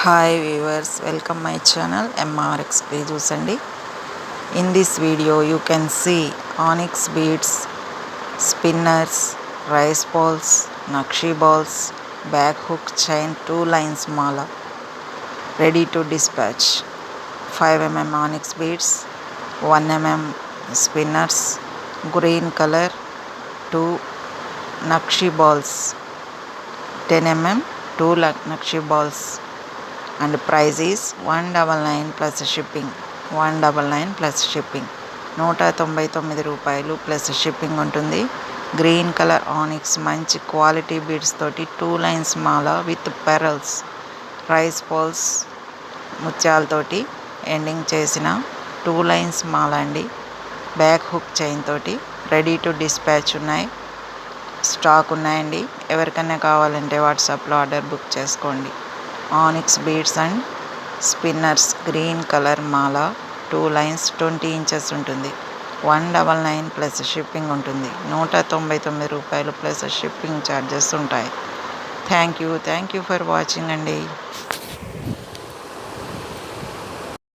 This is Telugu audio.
Hi viewers welcome my channel M R X play చూసండి in this video you can see onyx beads spinners rice balls nakshi balls back hook chain two lines Mala ready to dispatch five mm onyx beads one mm spinners green colour two nakshi balls ten mm two nakshi balls and price is one double nine plus shipping. One double nine plus shipping. నూట తొంభై తొమ్మిది రూపాయలు ప్లస్ షిప్పింగ్ ఉంటుంది. గ్రీన్ కలర్ ఆనిక్స్ మంచి క్వాలిటీ బీడ్స్ తోటి టూ లైన్స్ మాల విత్ పెరల్స్ రైస్ పోల్స్ ముత్యాలతోటి ఎండింగ్ చేసిన టూ లైన్స్ మాల అండి. బ్యాక్ హుక్ చైన్ తోటి రెడీ టు డిస్పాచ్ ఉన్నాయి. స్టాక్ ఉన్నాయండి. ఎవరికైనా కావాలంటే వాట్సాప్లో ఆర్డర్ బుక్ చేసుకోండి. Onyx beads and spinners green colour Mala. Two lines twenty inches ఉంటుంది. One double nine plus shipping ఉంటుంది. నూట తొంభై తొమ్మిది రూపాయలు ప్లస్ షిప్పింగ్ ఛార్జెస్ ఉంటాయి. Thank you. Thank you for watching అండి.